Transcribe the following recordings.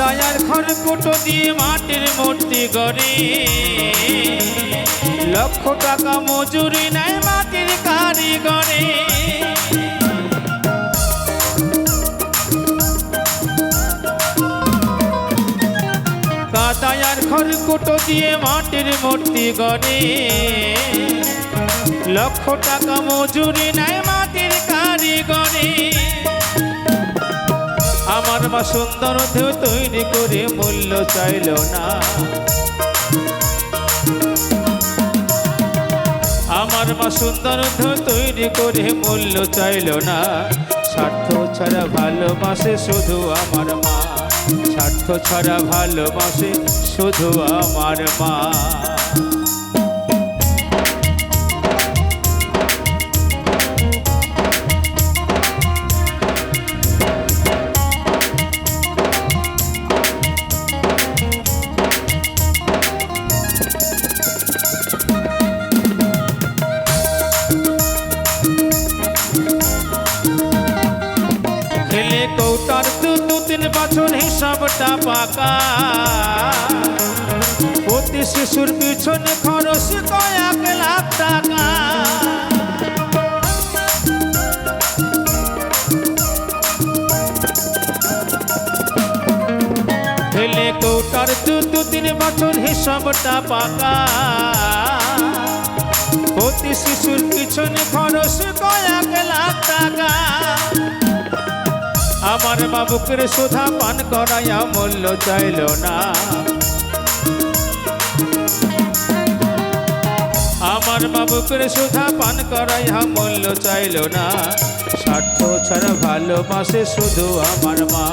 কাদায়ার খড়কুটো দিয়ে মাটির মূর্তি গড়ে। লক্ষ টাকা মজুরি নেয় মাটির কারিগরে। কাদায়ার খড়কুটো দিয়ে মাটির মূর্তি গড়ে। লক্ষ টাকা মজুরি নেয় মাটির কারিগরে। আমার মা সুন্দর দেহ তৈরি করে মূল্য চাইল না। আমার মা সুন্দর দেহ তৈরি করে মূল্য চাইল না। স্বার্থ ছাড়া ভালোবাসে শুধু আমার মা। স্বার্থ ছাড়া ভালোবাসে শুধু আমার মা। তিন বছর হিসাবটা পাকা। প্রতি শিশুর পিছনে খরচ কয়েক লাখ টাকা। খেলে কৌটার দু দু তিন বছর হিসাবটা পাকা। প্রতি শিশুর পিছনে খরচ কয়েক লাখ টাকা। আমার বাবুকের সুধা পান করাইয়া মূল্য চাইল না। আমার বাবুকের সুধা পান করাইয়া মূল্য চাইল না। স্বার্থ ছাড়া ভালোবাসে শুধু আমার মা।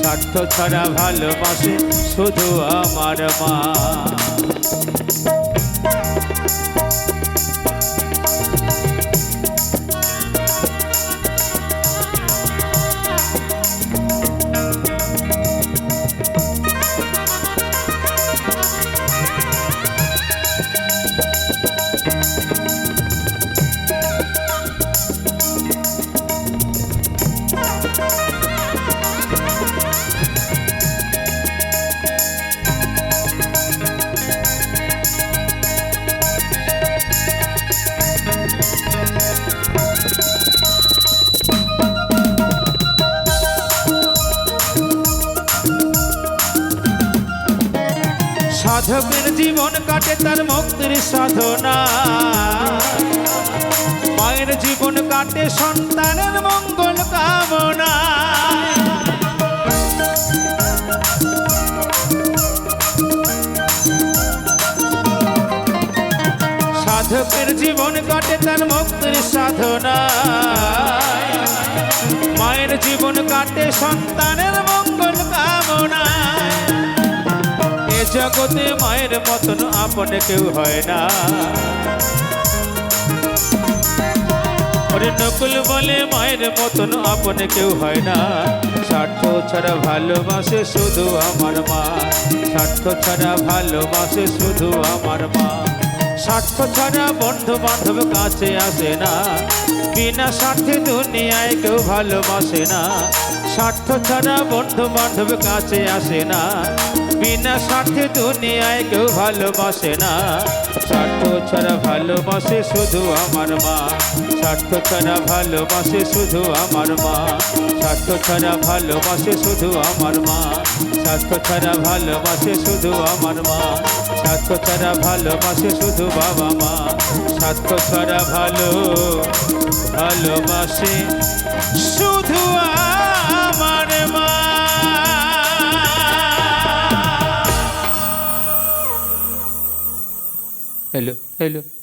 স্বার্থ ছাড়া ভালোবাসে শুধু আমার মা। সাধকের জীবন কাটে তার মুক্তির সাধনা। মায়ের জীবন কাটে সন্তানের মঙ্গল কামনা। সাধকের জীবন কাটে তার মুক্তির সাধনা। মায়ের জীবন কাটে সন্তানের মঙ্গল কামনা। জগতে মায়ের মতন আপন কেউ হয় না। ওরে নকুল বলে মায়ের মতন আপনে কেউ হয় না। স্বার্থ ছাড়া ভালোবাসে শুধু আমার মা। স্বার্থ ছাড়া ভালোবাসে শুধু আমার মা। স্বার্থ ছাড়া বন্ধু বান্ধব কাছে আসে না। বিনা স্বার্থে দুনিয়ায় কেউ ভালোবাসে না। স্বার্থ ছাড়া বন্ধু বান্ধব কাছে আসে না। বিনা স্বার্থে দুনিয়ায় কেউ ভালোবাসে না। স্বার্থ ছাড়া ভালোবাসে শুধু আমার মা। স্বার্থ ছাড়া ভালোবাসে শুধু আমার মা। স্বার্থ ছাড়া ভালোবাসে শুধু আমার মা। স্বার্থ ছাড়া ভালোবাসে শুধু আমার মা। স্বার্থ ছাড়া ভালোবাসে শুধু বাবা মা। স্বার্থ ছাড়া ভালো, ভালোবাসে শুধু Hello, hello.